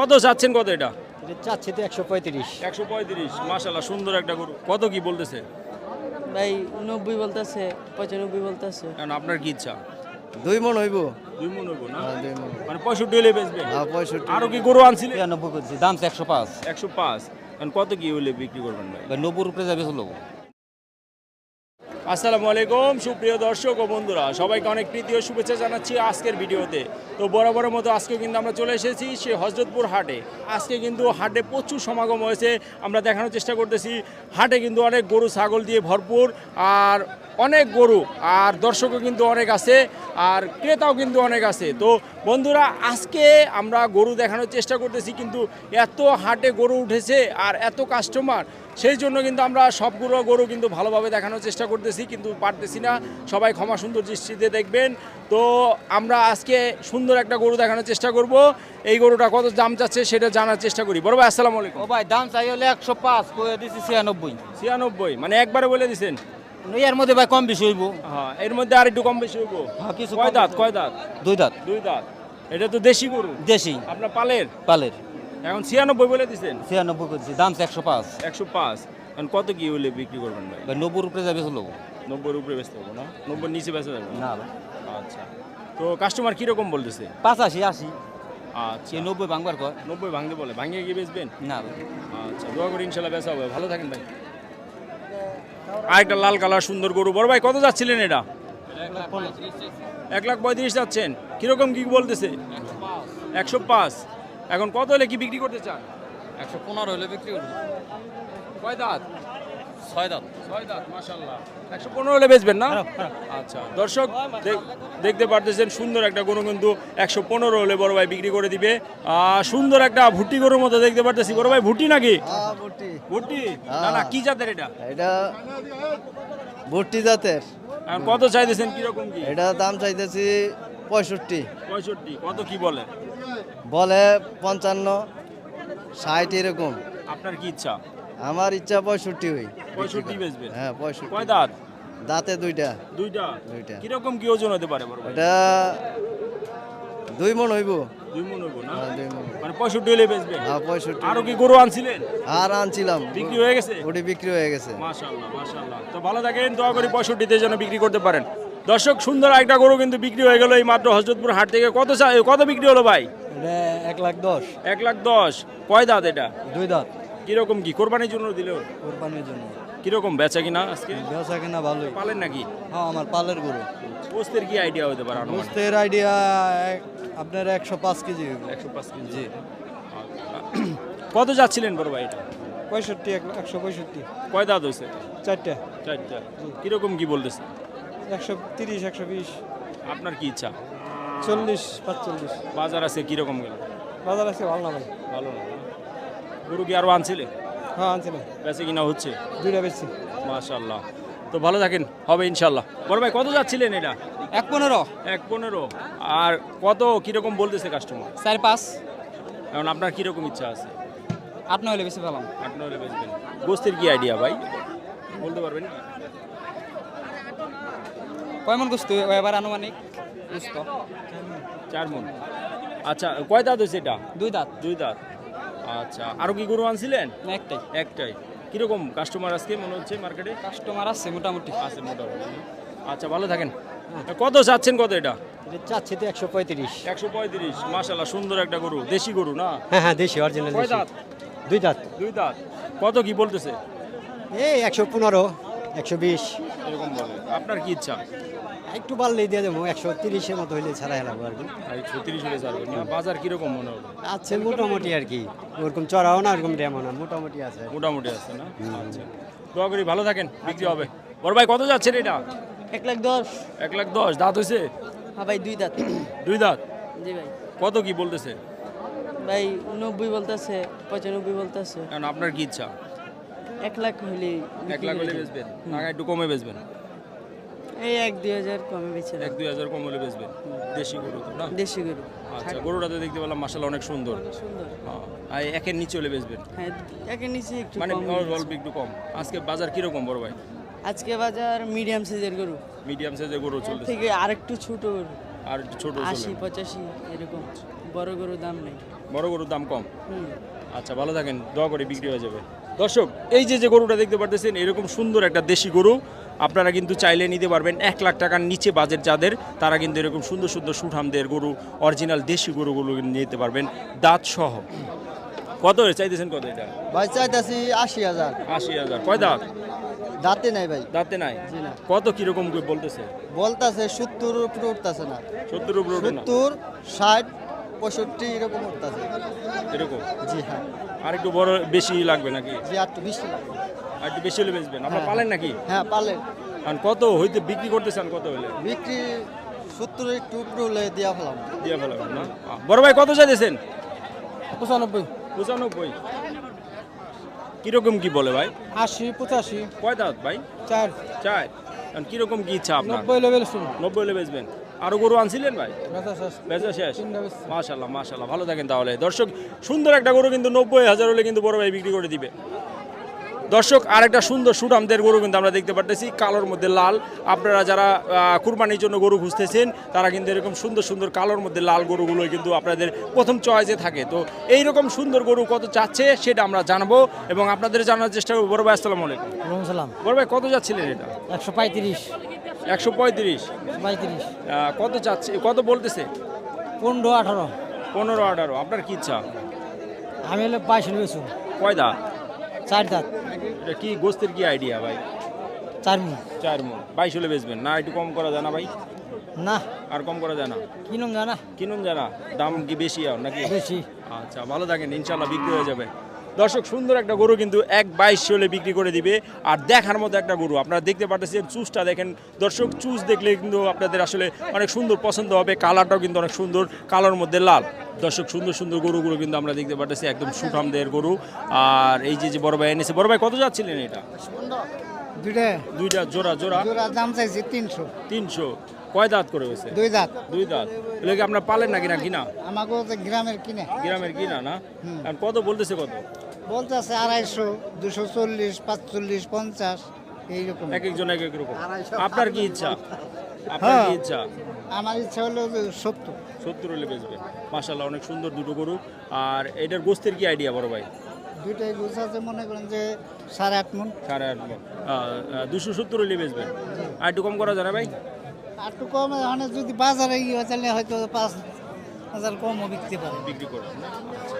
কত চাচ্ছেন কত এটা? এটা চাচ্ছে তো একশো পঁয়ত্রিশ। একশো পঁয়ত্রিশ মাসাল্লাহ সুন্দর একটা গরু। কত কি বলতেছে? ভাই নব্বই বলতেছে পঁচানব্বই বলতেছে। কারণ আপনার কি ইচ্ছা? দুই মন হইব। দুই মন হইব না? হ্যাঁ, দুই মন। মানে পঁয়ষট্টি হলে বেচবে? হ্যাঁ পঁয়ষট্টি। আরও কি গরু করছি দাম তো একশো পাঁচ। একশো পাঁচ। কারণ কত কি হলে বিক্রি করবেন ভাই? নব্বই উপরে যাবে হলো আসসালামু আলাইকুম, সুপ্রিয় দর্শক ও বন্ধুরা, সবাইকে অনেক প্রীতি ও শুভেচ্ছা জানাচ্ছি আজকের ভিডিওতে। তো বরাবরের মতো আজকে কিন্তু আমরা চলে এসেছি সে হজরতপুর হাটে। আজকে কিন্তু হাটে প্রচুর সমাগম হয়েছে, আমরা দেখানোর চেষ্টা করতেছি। হাটে কিন্তু অনেক গরু, ছাগল দিয়ে ভরপুর, আর অনেক গরু আর দর্শকও কিন্তু অনেক আছে আর ক্রেতাও কিন্তু অনেক আছে। তো বন্ধুরা আজকে আমরা গরু দেখানোর চেষ্টা করতেছি কিন্তু এত হাটে গরু উঠেছে আর এত কাস্টমার সেই জন্য কিন্তু আমরা সবগুলো গরু কিন্তু ভালোভাবে দেখানোর চেষ্টা করতেছি কিন্তু পারতেছি না। সবাই ক্ষমা সুন্দর দৃষ্টিতে দেখবেন। তো আমরা আজকে সুন্দর একটা গরু দেখানোর চেষ্টা করব। এই গরুটা কত দাম চাচ্ছে সেটা জানার চেষ্টা করি। বড় ভাই আসসালামু আলাইকুম। ও ভাই দাম চাই হলে একশো পাঁচ করে দিচ্ছি ছিয়ানব্বই। ছিয়ানব্বই মানে একবারে বলে দিছেন? এর মধ্যে ভাই কম বেশি হইব। হ্যাঁ এর মধ্যে আর একটু কম বেশি হইব। হ্যাঁ, কিছু কয় দাঁত কয় দাঁত? দুই দাঁত। দুই দাঁত। এটা তো দেশি গরু। দেশি। আপনার পালের? পালের। এখন ছিয়ানব্বই বলে দিছেন। ছিয়ানব্বই করছি দাম একশো পাঁচ। একশো পাঁচ। এখন কত কি হলে বিক্রি করবেন ভাই? ভাই নব্বই উপরে যাবে হলো নব্বইয়ের উপরে বেচতে হবে না? নব্বই নিচে বেচা যাবে না? আচ্ছা। তো কাস্টমার কীরকম বলতেছে? পাঁচাশি আশি। আচ্ছা। নব্বই ভাঙবার কয়। নব্বই ভাঙতে বলে। ভাঙিয়ে গিয়ে বেচবেন? না আচ্ছা দোয়া করি ইনশাল্লাহ বেচা হবে। ভালো থাকেন ভাই। আরেকটা লাল কালার সুন্দর গরু। বড় ভাই, কত যাচ্ছিলেন এটা? এক লাখ পঁয়ত্রিশ যাচ্ছেন। কীরকম কী বলতেছে? একশো পাঁচ। এখন কত হলে কি বিক্রি করতে চান? একশো পনেরো হলে বিক্রি করব। কয় দাঁত? ছয় দাঁত। ছয় দাঁত মাশাল্লাহ একশো পনেরো হলে বেচবেন না? আচ্ছা দর্শক দেখ- দেখতে পারতেছেন সুন্দর একটা গরু কিন্তু একশো পনেরো হলে বড় ভাই বিক্রি করে দিবে। আর সুন্দর একটা ভুট্টি গরুর মতো দেখতে পারতেছি। বড় ভাই ভুট্টি নাকি? হ্যাঁ ভুট্টি। না না কি জাতের এটা? এটা ভর্তি জাতের। কত চাইতেছেন কীরকম কি? এটা দাম চাইতেছি পঁয়ষট্টি। পঁয়ষট্টি কত কি বলে? বলে পঞ্চান্ন ষাট এরকম। আপনার কি ইচ্ছা? আমার ইচ্ছা পঁয়ষট্টি হই। পঁয়ষট্টি বেচবেন হ্যাঁ পঁয়ষট্টি। কয় দাঁত? দাঁতে দুইটা। দুইটা? দুইটা। কীরকম কি ওজন হতে পারে বড় এটা দুই মন হইব। দুই মন হইব না? হ্যাঁ দুই মন। মানে পঁয়ষট্টি হলে বেচবেন হ্যাঁ পঁয়ষট্টি। আরও কি গরু আনছিলেন? আর আনছিলাম। বিক্রি হয়ে গেছে? ওটি বিক্রি হয়ে গেছে। মাশাআল্লাহ মাশাআল্লাহ। তো ভালো থাকেন দোয়া করি পঁয়ষট্টিতে যেন বিক্রি করতে পারেন। দর্শক সুন্দর একটা গরু কিন্তু বিক্রি হয়ে গেল এই মাত্র হজরতপুর হাট থেকে। কত কত বিক্রি হলো ভাই? এক লাখ দশ। এক লাখ দশ। কয় দাঁত এটা? দুই দাঁত। কীরকম কি? কোরবানির জন্য দিলেও কোরবানির জন্য। কীরকম বেচা কিনা আজকে? বেচা কিনা ভালোই। পালেন নাকি? হ্যাঁ আমার পালের গরু। পোস্তের কি আইডিয়া হতে পারে গোস্তের আইডিয়া আপনার একশো পাঁচ কেজি একশো পাঁচ কেজি। জি। কত যাচ্ছিলেন বড় ভাই এটা? পঁয়ষট্টি একশো পঁয়ষট্টি। কয় দাঁত হয়েছে চারটে। চারটা। কীরকম কি বলতেছে? একশো তিরিশ একশো বিশ। আপনার কি ইচ্ছা? চল্লিশ পাঁচচল্লিশ। বাজার আছে কীরকম গেল? বাজার আছে ভালো না ভাই। ভালো না। গরু কি আরও আনছিলে হ্যাঁ আনছিলাম। বেচে কিনা হচ্ছে? দুইটা বেশি মাশাল্লাহ তো ভালো থাকেন হবে ইনশাল্লাহ বড় ভাই কত যাচ্ছিলেন এটা? এক পনেরো। এক পনেরো। আর কত কীরকম বলতেছে কাস্টমার চার পাঁচ। এখন আপনার কীরকম ইচ্ছা আছে? আট নয় হলে বেশি পেলাম আপনি হলে বেচবেন গোস্তের কি আইডিয়া ভাই? বলতে পারবেন? কয়মন গোস্ত? এবার আনুমানিক গোস্ত চার মন। আচ্ছা কয় দাঁত হয়েছে এটা? দুই দাঁত। দুই দাঁত। আচ্ছা আরও কি গরু আনছিলেন? একটাই। একটাই। কীরকম কাস্টমার আজকে মনে হচ্ছে মার্কেটে কাস্টমার আছে মোটামুটি। আছে মোটামুটি। আচ্ছা ভালো থাকেন। কত চাচ্ছেন কত এটা? চাচ্ছি তো একশো পঁয়ত্রিশ। একশো পঁয়ত্রিশ মাসাল্লাহ সুন্দর একটা গরু। দেশি গরু না? হ্যাঁ হ্যাঁ দেশি অরিজিনাল কয় দাঁত? দুই দাঁত। দুই দাঁত। কত কি বলতেছে? এই একশো পনেরো একশো বিশ। এরকম বলে। আপনার কি ইচ্ছা? একটু বাড়লেই দিয়ে দেবো একশো তিরিশের মতো হইলে ছাড়া হেলাবো আর কি। হলে ছাড়বেন না বাজার কীরকম মনে হলো আছে মোটামুটি আর কি ওরকম চড়াও না ওরকম ড্যামও না মোটামুটি আছে মোটামুটি আছে না? আচ্ছা। দোয়া করি ভালো থাকেন বিক্রি হবে। বড় ভাই কত যাচ্ছেন এটা? এক লাখ দশ। এক লাখ দশ দাঁত হয়েছে হ্যাঁ ভাই দুই দাঁত। দুই দাঁত? জি ভাই। কত কি বলতেছে? ভাই নব্বই বলতেছে পঁচানব্বই বলতেছে। কারণ আপনার কি ইচ্ছা? এক লাখ হলে এক লাখ হলে বেচবেন। টাকা একটু কমে বেচবেন। এই এক দুই হাজার কমে বেছে এক দুই হাজার কম হলে বেচবেন দেশি গরু তো না? দেশি গরু। আচ্ছা গরুটা তো দেখতে পেলাম মাসাল অনেক সুন্দর। সুন্দর। হ্যাঁ, আর একের নিচে হলে বেচবেন? হ্যাঁ একের নিচে একটু মানে অল্প একটু কম। আজকে বাজার কীরকম বড় ভাই? আজকে বাজার মিডিয়াম সাইজের গরু। মিডিয়াম সাইজের গরু এর চলতেছে। থেকে আরেকটু ছোট গরু। আর একটু ছোট আশি পঁচাশি এরকম। বড় গরুর দাম নেই। বড় গরুর দাম কম? আচ্ছা ভালো থাকেন। দোয়া করে বিক্রি হয়ে যাবে। দর্শক এই যে যে গরুটা দেখতে পারতেছেন এরকম সুন্দর একটা দেশি গরু। আপনারা কিন্তু চাইলে নিতে পারবেন এক লাখ টাকার নিচে বাজেট যাদের তারা কিন্তু এরকম সুন্দর সুন্দর সুঠামদের গরু অরিজিনাল দেশি গরুগুলো নিতে পারবেন দাঁত সহ। কত চাইতেছেন কত এটা? ভাই চাইতেছি আশি হাজার। আশি হাজার। কয় দাঁত? দাঁতে নাই ভাই। দাঁতে নাই? কত কীরকম করে বলতেছে? বলতাছে সত্তর উপরে উঠতেছে না। সত্তর উপরে সত্তর ষাট পঁয়ষট্টি এরকম উঠতেছে। এরকম? জি হ্যাঁ। আর একটু বড় বেশি লাগবে নাকি? জি একটু বেশি লাগবে। একটু বেশি হলে বেচবেন। আপনার হ্যাঁ। পালেন নাকি? হ্যাঁ পারলেন আর কত হইতে বিক্রি করতেছেন কত হলে বিক্রি সত্তর একটু উপরে হলে দিয়া ফেলাম। দিয়ে না? বড় ভাই কত চাইতেছেন? পঁচানব্বই। পঁচানব্বই। কীরকম কি বলে ভাই? আশি পঁচাশি। কয় দাঁত ভাই? চার। চার। এখন কীরকম কি ইচ্ছা আপনার? লেভেল নব্বই হলে বেচবেন। আরও গরু আনছিলেন ভাই? বেচা শেষ। মাশাল্লাহ ভালো থাকেন তাহলে। দর্শক সুন্দর একটা গরু কিন্তু নব্বই হাজার হলে কিন্তু বড় ভাই বিক্রি করে দিবে। দর্শক আরেকটা সুন্দর সুঠামদের গরু কিন্তু আমরা দেখতে পারতেছি কালোর মধ্যে লাল। আপনারা যারা কুরবানির জন্য গরু খুঁজতেছেন তারা কিন্তু এরকম সুন্দর সুন্দর কালোর মধ্যে লাল গরুগুলো কিন্তু আপনাদের প্রথম চয়েসে থাকে। তো এই রকম সুন্দর গরু কত চাচ্ছে সেটা আমরা জানব এবং আপনাদের জানার চেষ্টা করব। বড় ভাই আসসালামু আলাইকুম। সালাম বড় ভাই কত যাচ্ছিলেন এটা? একশো পঁয়ত্রিশ। একশো পঁয়ত্রিশ। পঁয়ত্রিশ। কত চাচ্ছে কত বলতেছে? পনেরো আঠারো। পনেরো আঠারো। আপনার কি ইচ্ছা? আমি হলে বাইশ বেছু কয় দাঁত চার দাঁত। এটা কি গোস্তের কি আইডিয়া ভাই? চার মুখ চার মুখ বাইশ হলে বেচবেন। না একটু কম করা যায় না ভাই? না। আর কম করা যায় না? কিনুন জানা কিনুন জানা দাম কি বেশি আর নাকি? বেশি। আচ্ছা ভালো থাকেন। ইনশাল্লাহ বিক্রি হয়ে যাবে। দর্শক সুন্দর একটা গরু কিন্তু এক বাইশ হলে বিক্রি করে দিবে। আর দেখার মতো একটা গরু আপনারা দেখতে পাচ্ছেন চুজটা দেখেন। দর্শক চুজ দেখলে কিন্তু আপনাদের আসলে অনেক সুন্দর পছন্দ হবে কালারটাও কিন্তু অনেক সুন্দর কালোর মধ্যে লাল। দর্শক সুন্দর সুন্দর গরুগুলো কিন্তু আমরা দেখতে পাচ্ছি একদম সুঠামদের গরু। আর এই যে যে বড় ভাই এনেছে বড় ভাই কত যাচ্ছিলেন এটা? দুইটা। দুইটা জোড়া জোড়া? জোড়া দাম চাইছি তিনশো। তিনশো। কয় দাঁত করে হয়েছে? দুই দাঁত। দুই দাঁত। এগুলো কি আপনার পালেন না কিনা? আমাকেও তো গ্রামের কিনে। গ্রামের কিনা না? কত বলতেছে কত? বলতেছে আড়াইশো দুশো চল্লিশ পাঁচচল্লিশ পঞ্চাশ এইরকম। এক একজন এক এক রকম। আপনার কি ইচ্ছা? আপনার কি ইচ্ছা? আমার ইচ্ছা হলো সত্তর। সত্তর হলে বেচবেন মাসাল্লাহ অনেক সুন্দর দুটো গরু। আর এটার গোস্তের কি আইডিয়া বড় ভাই? দুইটাই গুছ আছে মনে করেন যে সাড়ে আট মন। সাড়ে আট আহ, দুশো সত্তর হলে বেচবেন আর একটু কম করা যায় না ভাই? আর একটু কম মানে যদি বাজারে গিয়ে তাহলে হয়তো পাঁচ হাজার কমও বিকতে পারে বিক্রি করে। আচ্ছা।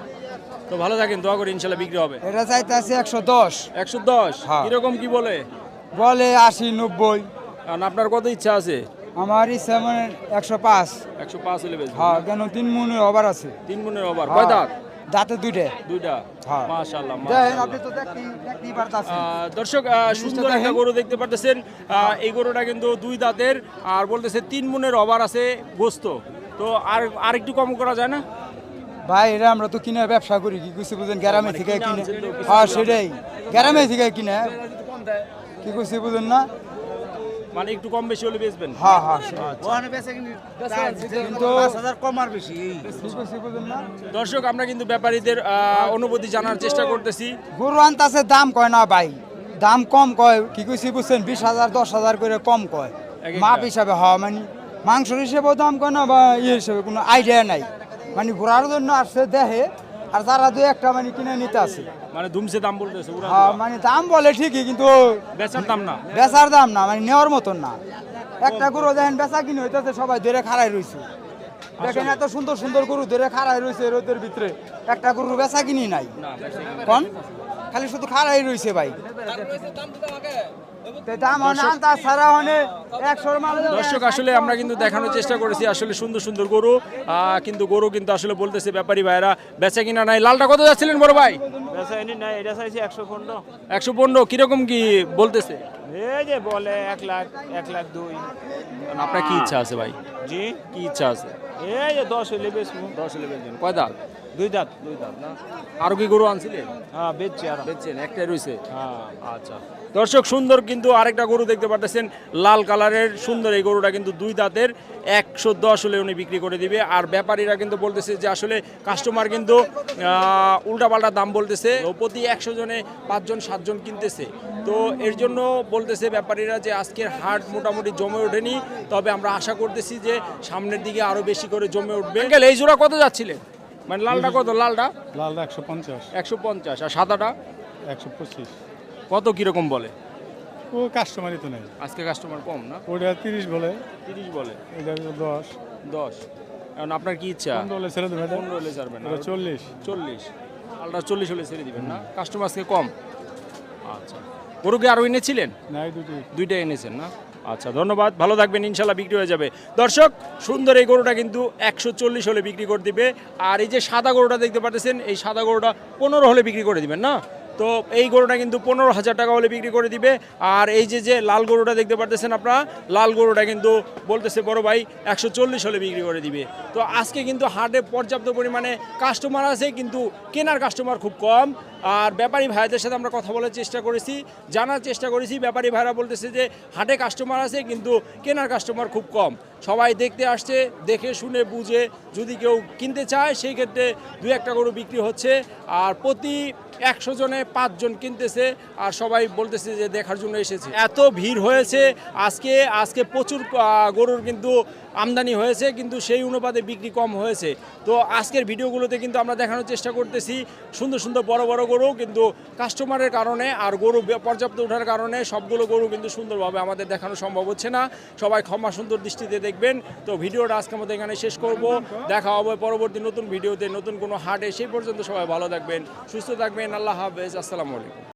তো ভালো থাকেন দোয়া করে ইনশাল্লাহ বিক্রি হবে। এটা চাইতেছে একশো দশ। একশো দশ? হ্যাঁ। কীরকম কি বলে? বলে আশি নব্বই। আর আপনার কত ইচ্ছা আছে? আমার ইচ্ছা মানে একশো পাঁচ। একশো পাঁচ হলে বেচবেন হ্যাঁ কেন তিন মনের অভার আছে। তিন মনের ওভার। কয় দাঁত? দাঁতে দুইটা। দুইটা। হ্যাঁ। মাশাআল্লাহ দেখেন আপনি তো দেখতেই দেখতেই পারতাছেন। আহ, দর্শক আহ, সুন্দর একটা গরু দেখতে পারতেছেন। আহ, এই গরুটা কিন্তু দুই দাঁতের আর বলতেছে তিন মনের অভার আছে গোস্ত। তো আর আর একটু কম করা যায় না? ভাই এটা আমরা তো কিনে ব্যবসা করি কি কিছু বুঝেন গ্রামে মানে থেকে কিনে হ্যাঁ সেটাই। গ্রামে থেকে কিনে। কি করছি বুঝেন না? মানে একটু কম বেশি হলে বেচবেন? হ্যাঁ হ্যাঁ বেশি দর্শক আমরা কিন্তু ব্যাপারীদের অনুভূতি জানার চেষ্টা করতেছি। গরু আনতাছে দাম কয় না ভাই? দাম কম কয় কি কইছি বুঝছেন? বিশ হাজার দশ হাজার করে কম কয়। মাপ হিসাবে হওয়া মানে মাংসর হিসেবেও দাম কয় না বা ইয়ে হিসেবে কোনো আইডিয়া নাই। মানে ঘোরার জন্য আসছে দেহে আর তারা দু একটা মানে কিনে নিতে আসে। মানে ধুমছে দাম বলতেছে হ্যাঁ মানে দাম বলে ঠিকই কিন্তু বেচার দাম না? বেচার দাম না মানে নেওয়ার মতন না। একটা গরু দেখেন বেচা কিনে হইতেছে সবাই ধরে খাড়াই রয়েছে দেখেন এত সুন্দর সুন্দর গরু ধরে খাড়াই রয়েছে রোদের ভিতরে। একটা গরু বেচা কিনি নাই। কোন? খালি শুধু খাড়াই রয়েছে ভাই। দর্শক আসলে আমরা কিন্তু দেখানোর চেষ্টা করেছি আসলে সুন্দর সুন্দর গরু। আহ, কিন্তু গরু কিন্তু আসলে বলতেছে ব্যাপারী ভাইরা বেচা কিনা নাই। লালটা কত যাচ্ছিলেন বড় ভাই? একশো পনেরো। একশো পনেরো কীরকম কি বলতেছে? এই যে বলে এক লাখ এক লাখ দুই। আপনার কি ইচ্ছা আছে ভাই? জি। কি ইচ্ছা আছে? এই যে দশ বেশি দশ হলে কয় দাঁত? দুই দাঁত? দুই দাঁত না? আরও কি গরু আনছিলেন? হ্যাঁ বেচছি আর। দেখছেন একটাই রয়েছে হ্যাঁ। আচ্ছা। দর্শক সুন্দর কিন্তু আরেকটা গরু দেখতে পাচ্ছেন লাল কালারের সুন্দর এই গরুটা কিন্তু দুই দাঁতের একশো দশ হলে উনি বিক্রি করে দিবে। আর ব্যাপারীরা কিন্তু বলতেছে যে আসলে কাস্টমার কিন্তু উল্টাপাল্টা দাম বলতেছে প্রতি একশো জনে পাঁচজন সাতজন কিনতেছে। তো এর জন্য বলতেছে ব্যাপারীরা যে আজকের হাট মোটামুটি জমে ওঠেনি তবে আমরা আশা করতেছি যে সামনের দিকে আরও বেশি করে জমে উঠবে। এই জোড়া কত যাচ্ছিলেন? মানে লালটা কত? লালটা? লালটা একশো পঞ্চাশ। একশো পঞ্চাশ। আর সাদাটা? একশো পঁচিশ। কত কীরকম বলে? ও কাস্টমারই তো নেই। আজকে কাস্টমার কম না? ওটা তিরিশ বলে। তিরিশ বলে। এটা দশ। দশ। এখন আপনার কি ইচ্ছা? পনেরো ছেড়ে দেবে পনেরো হলে ছাড়বেন চল্লিশ। চল্লিশ। আলটা চল্লিশ হলে ছেড়ে দিবেন না। কাস্টমার আজকে কম। আচ্ছা। গরু কি আরও এনেছিলেন? নাই দুটি দুইটা এনেছেন না? আচ্ছা ধন্যবাদ। ভালো থাকবেন, ইনশাল্লাহ বিক্রি হয়ে যাবে। দর্শক, সুন্দর এই গরুটা কিন্তু একশো চল্লিশ হলে বিক্রি করে দিবে। আর এই যে সাদা গরুটা দেখতে পাচ্ছেন, এই সাদা গরুটা পনেরো হলে বিক্রি করে দিবেন, না? তো এই গরুটা কিন্তু পনেরো হাজার টাকা হলে বিক্রি করে দিবে। আর এই যে যে লাল গরুটা দেখতে পাচ্ছেন আপনারা, লাল গরুটা কিন্তু বলতেছে, বড় ভাই, একশো চল্লিশ হলে বিক্রি করে দিবে। তো আজকে কিন্তু হাটে পর্যাপ্ত পরিমাণে কাস্টমার আছে, কিন্তু কেনার কাস্টমার খুব কম। আর ব্যাপারী ভাইদের সাথে আমরা কথা বলার চেষ্টা করেছি, জানার চেষ্টা করেছি। ব্যাপারী ভাইরা বলতেছে যে, হাটে কাস্টমার আছে, কিন্তু কেনার কাস্টমার খুব কম। সবাই দেখতে আসছে, দেখে শুনে বুঝে যদি কেউ কিনতে চায়, সেই ক্ষেত্রে দু একটা গরু বিক্রি হচ্ছে। আর প্রতি একশো জনে পাঁচজন কিনতেছে, আর সবাই বলতেছে যে, দেখার জন্য এসেছে। এত ভিড় হয়েছে, আজকে আজকে প্রচুর গরুর কিন্তু আমদানি হয়েছে, কিন্তু সেই অনুপাতে বিক্রি কম হয়েছে। তো আজকের ভিডিওগুলোতে কিন্তু আমরা দেখানোর চেষ্টা করতেছি। সুন্দর সুন্দর বড় বড় গরু কিন্তু কাস্টমারের কারণে আর গরু পর্যাপ্ত ওঠার কারণে সবগুলো গরু কিন্তু সুন্দরভাবে আমাদের দেখানো সম্ভব হচ্ছে না। সবাই ক্ষমা সুন্দর দৃষ্টিতে দেখবেন। তো ভিডিওটা আজকে আমাদের এখানে শেষ করব। দেখা হবে পরবর্তী নতুন ভিডিওতে নতুন কোনো হাটে, সেই পর্যন্ত সবাই ভালো থাকবেন, সুস্থ থাকবেন। আল্লাহ হাফেজ। আসসালামু আলাইকুম।